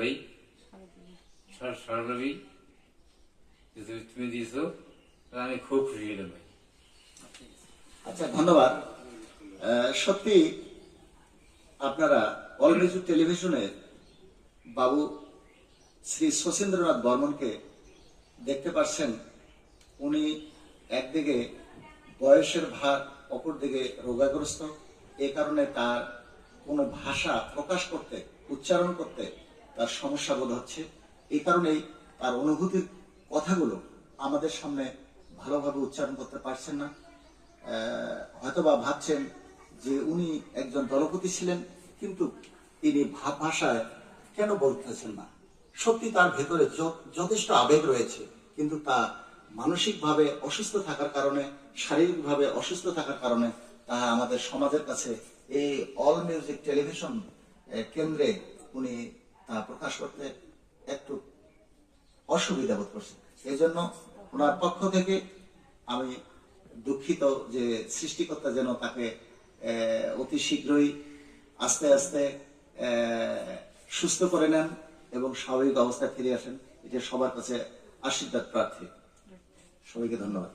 ভাই সরলবি। তুমি দিয়েছ আমি খুব খুশি হলাম ভাই আচ্ছা ধন্যবাদ। সত্যি আপনারা অলরেডি টেলিভিশনে বাবু শ্রী শচীন্দ্রনাথ বর্মনকে দেখতে পাচ্ছেন উনি একদিকে বয়সের ভার, অপরদিকে রোগাগ্রস্ত। এ কারণে তার কোনো ভাষা প্রকাশ করতে, উচ্চারণ করতে তার সমস্যা বোধ হচ্ছে। এই কারণেই তার অনুভূতির কথাগুলো আমাদের সামনে ভালোভাবে উচ্চারণ করতে পারছেন না। হয়তোবা ভাবছেন যে উনি একজন দলপতি ছিলেন, কিন্তু তিনি ভাব ভাষায় কেন বলতেছেন না? সত্যি তার ভেতরে যথেষ্ট আবেগ রয়েছে, কিন্তু তা মানসিকভাবে অসুস্থ থাকার কারণে, শারীরিকভাবে অসুস্থ থাকার কারণে তা আমাদের সমাজের কাছে এই অল মিউজিক টেলিভিশন কেন্দ্রে উনি প্রকাশ করতে একটু অসুবিধা বোধ করছে। এই জন্য ওনার পক্ষ থেকে আমি দুঃখিত যে সৃষ্টিকর্তা যেন তাকে অতি শীঘ্রই আস্তে আস্তে সুস্থ করে নেন এবং স্বাভাবিক অবস্থায় ফিরে আসেন, এটা সবার কাছে আশীর্বাদ প্রার্থী। সবাইকে ধন্যবাদ।